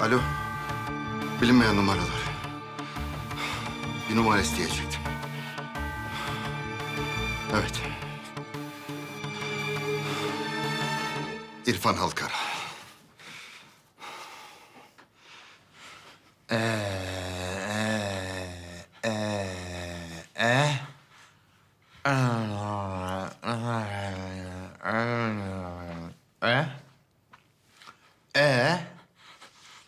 Alo. Bilinmeyen numaralar. Bir numara isteyecektim. Evet. İrfan Halkara. E? E?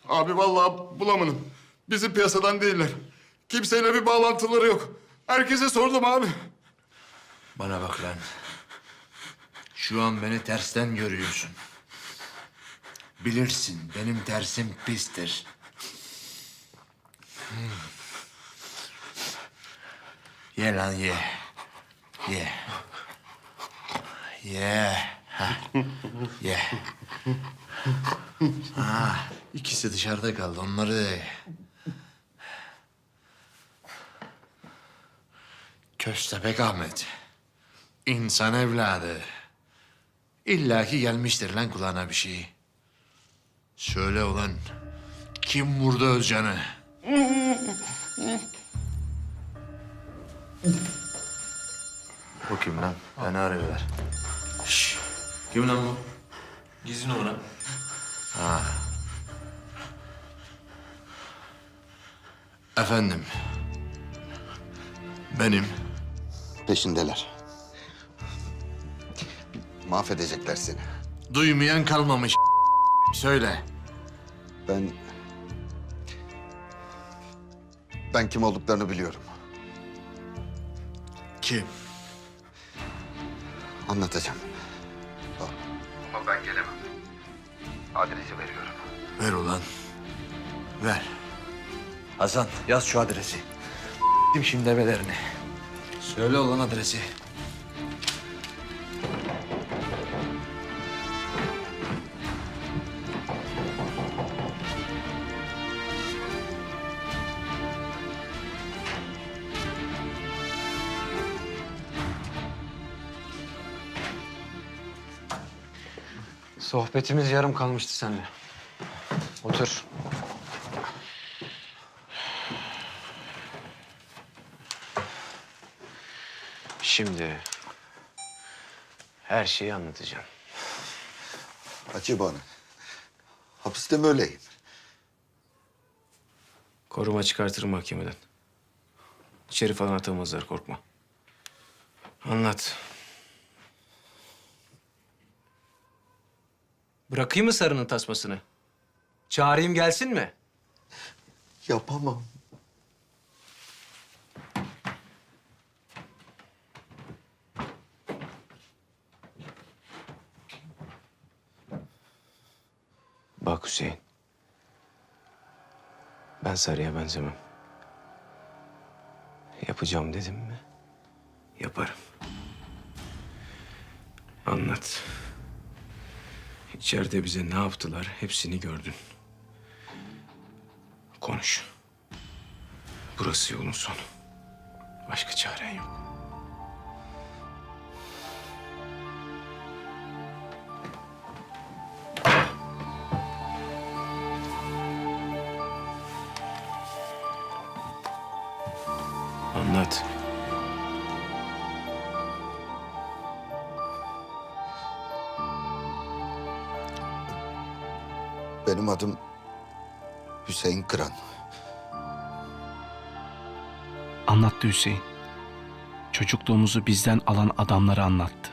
Abi vallahi bulamadım. Bizim piyasadan değiller. Kimseyle bir bağlantıları yok. Herkese sordum abi. Bana bak lan. Şu an beni tersten görüyorsun. Bilirsin benim tersim pistir. Hmm. Ye lan ye. Ye. Ye. Ha. Ye. Ha, ikisi dışarıda kaldı. Onları da. Köstebek Ahmet. İnsan evladı. İlla ki gelmiştir lan kulağına bir şey. Söyle ulan. Kim vurdu Özcan'ı? Bu kim lan? Beni arıyorlar. Şş. Kim lan bu? Gizli numara. Efendim. Benim. Peşindeler. Mahvedecekler seni. Duymayan kalmamış. Söyle. Ben... Ben kim olduklarını biliyorum. Kim? Anlatacağım. Ben gelemem. Adresi veriyorum. Ver ulan. Ver. Hasan yaz şu adresi. Şimdi evelerini. Söyle ulan adresi. Sohbetimiz yarım kalmıştı seninle. Otur. Şimdi her şeyi anlatacağım. Acı bana. Hapiste mi öleyim? Koruma çıkartırım mahkemeden. İçeri falan atamazlar korkma. Anlat. Bırakayım mı sarının tasmasını? Çağırayım gelsin mi? Yapamam. Bak Hüseyin. Ben sarıya benzemem. Yapacağım dedim mi? Yaparım. Anlat. İçeride bize ne yaptılar hepsini gördün. Konuş. Burası yolun sonu. Başka çaren yok. Anlat. Benim adım Hüseyin Kıran. Anlattı Hüseyin. Çocukluğumuzu bizden alan adamları anlattı.